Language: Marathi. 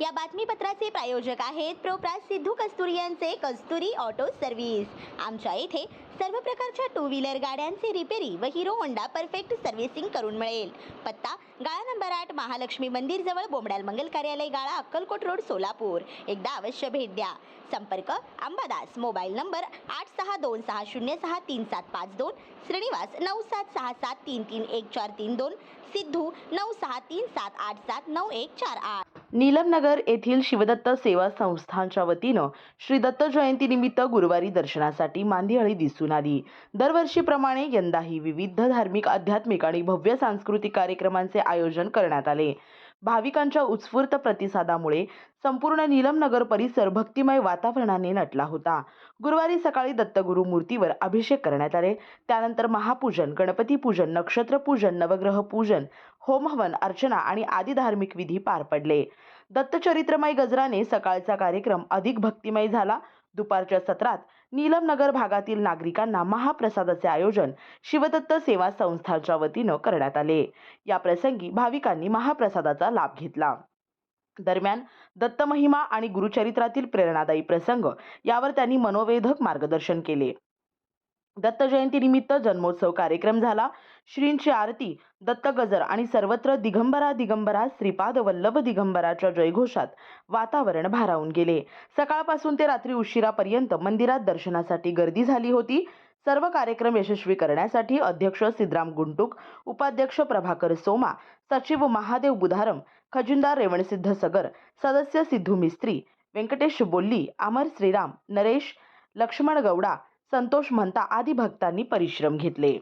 या बातमीपत्राचे प्रायोजक आहेत प्रोप्रास सिद्धू कस्तुरी यांचे कस्तुरी ऑटो सर्व्हिस. आमच्या येथे सर्व प्रकारच्या टू व्हीलर गाड्यांचे रिपेरी व हिरो होंडा परफेक्ट सर्व्हिसिंग करून मिळेल. पत्ता गाळा नंबर आठ महालक्ष्मी मंदिर जवळ बोमडाल मंगल कार्यालय गाळा अक्कलकोट रोड सोलापूर. एकदा अवश्य भेट द्या. संपर्क अंबादास मोबाईल नंबर आठ सहा दोन सहा शून्य सहा तीन सात पाच दोन श्रीनिवास नऊ सात सहा सात तीन तीन एक चार तीन दोन सिद्धू नऊ सहा तीन सात आठ सात नऊ एक चार आठ. नीलमनगर येथील शिवदत्त सेवा संस्थांच्या वतीनं श्री दत्त जयंतीनिमित्त गुरुवारी दर्शनासाठी मांदिहळी दिसून आली. दरवर्षीप्रमाणे यंदाही विविध धार्मिक आध्यात्मिक आणि भव्य सांस्कृतिक कार्यक्रमांचे आयोजन करण्यात आले. भाविकांच्या उत्स्फूर्त प्रतिसादामुळे संपूर्ण नीलमनगर परिसर भक्तिमय वातावरणाने नटला होता. गुरुवारी सकाळी दत्तगुरू मूर्तीवर अभिषेक करण्यात आले. त्यानंतर महापूजन गणपती पूजन नक्षत्र पूजन नवग्रह पूजन होमहवन अर्चना आणि आदी धार्मिक विधी पार पडले. दत्तचरित्रमय गजराने सकाळचा कार्यक्रम अधिक भक्तिमय झाला. दुपारच्या सत्रात नीलमनगर भागातील नागरिकांना महाप्रसादाचे आयोजन शिवदत्त सेवा संस्थांच्या वतीनं करण्यात आले. या प्रसंगी भाविकांनी महाप्रसादाचा लाभ घेतला. दरम्यान दत्त महिमा आणि गुरुचरित्रातील प्रेरणादायी प्रसंग यावर त्यांनी मनोवेधक मार्गदर्शन केले. दत्त जयंतीनिमित्त जन्मोत्सव कार्यक्रम झाला. श्रींची आरती दत्त गजर आणि सर्वत्र दिगंबरा दिगंबरा श्रीपाद वल्लभ दिगंबराच्या जयघोषात वातावरण भारावून गेले. सकाळपासून ते रात्री उशिरापर्यंत मंदिरात दर्शनासाठी गर्दी झाली होती. सर्व कार्यक्रम यशस्वी करण्यासाठी अध्यक्ष सिद्धराम गुंटूक उपाध्यक्ष प्रभाकर सोमा सचिव महादेव बुधारम खजिनदार रेवणसिद्ध सगर सदस्य सिद्धू मिस्त्री व्यंकटेश बोल्ली अमर श्रीराम नरेश लक्ष्मण गौडा संतोष म्हणता आदी भक्तांनी परिश्रम घेतले.